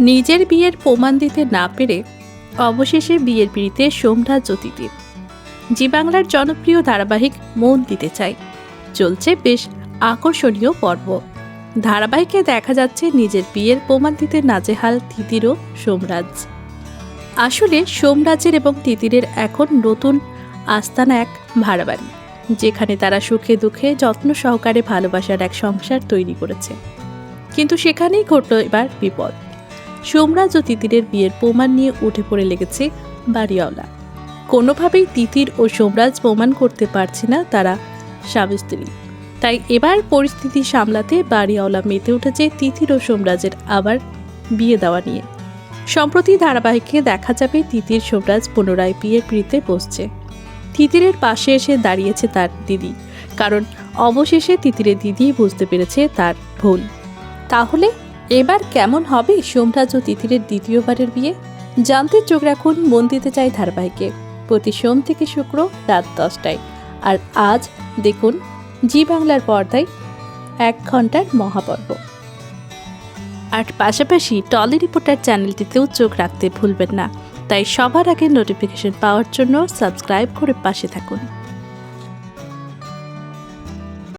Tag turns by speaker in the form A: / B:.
A: নিজের বিয়ের প্রমাণ দিতে না পেরে অবশেষে বিয়ের পিড়িতে সোমরাজ জ্যোতিদের জি বাংলার জনপ্রিয় ধারাবাহিক মন দিতে চাই চলছে বেশ আকর্ষণীয় পর্ব। ধারাবাহিকে দেখা যাচ্ছে নিজের বিয়ের প্রমাণ দিতে নাজেহাল তিতির ও সোমরাজ। আসলে সোমরাজের এবং তিতিরের এখন নতুন আস্তানা এক ভাড়া বাড়ি যেখানে তারা সুখে দুঃখে যত্ন সহকারে ভালোবাসার এক সংসার তৈরি করেছে। কিন্তু সেখানেই ঘটল এবার বিপদ। সোমরাজ ও তিতিরের বিয়ের প্রমাণ নিয়ে উঠে পড়ে লেগেছে বাড়িওয়ালা। কোনোভাবেই তিতির ও সোমরাজ প্রমাণ করতে পারছে না তারা স্বামী স্ত্রী তাই এবার পরিস্থিতি সামলাতে বাড়িওয়ালা মেতে উঠেছে তিতির ও সোমরাজের আবার বিয়ে দেওয়া নিয়ে। সম্প্রতি ধারাবাহিকে দেখা যাবে তিতির সোমরাজ পুনরায় বিয়ের পিড়িতে বসছে। তিতিরের পাশে এসে দাঁড়িয়েছে তার দিদি, কারণ অবশেষে তিতিরের দিদি বুঝতে পেরেছে তার ভুল। তাহলে এবার কেমন হবে সোমরাজ ও তিতিরের দ্বিতীয়বারের বিয়ে? জানতে চোখ রাখুন মন দিতে চাই ধারাবাহিকে। প্রতি সোম থেকে শুক্র রাত দশটায়। আর আজ দেখুন জি বাংলার পর্দায় এক ঘণ্টার মহাপর্ব। আর পাশাপাশি টলি রিপোর্টার চ্যানেলটিতেও চোখ রাখতে ভুলবেন না। তাই সবার আগে নোটিফিকেশন পাওয়ার জন্য সাবস্ক্রাইব করে পাশে থাকুন।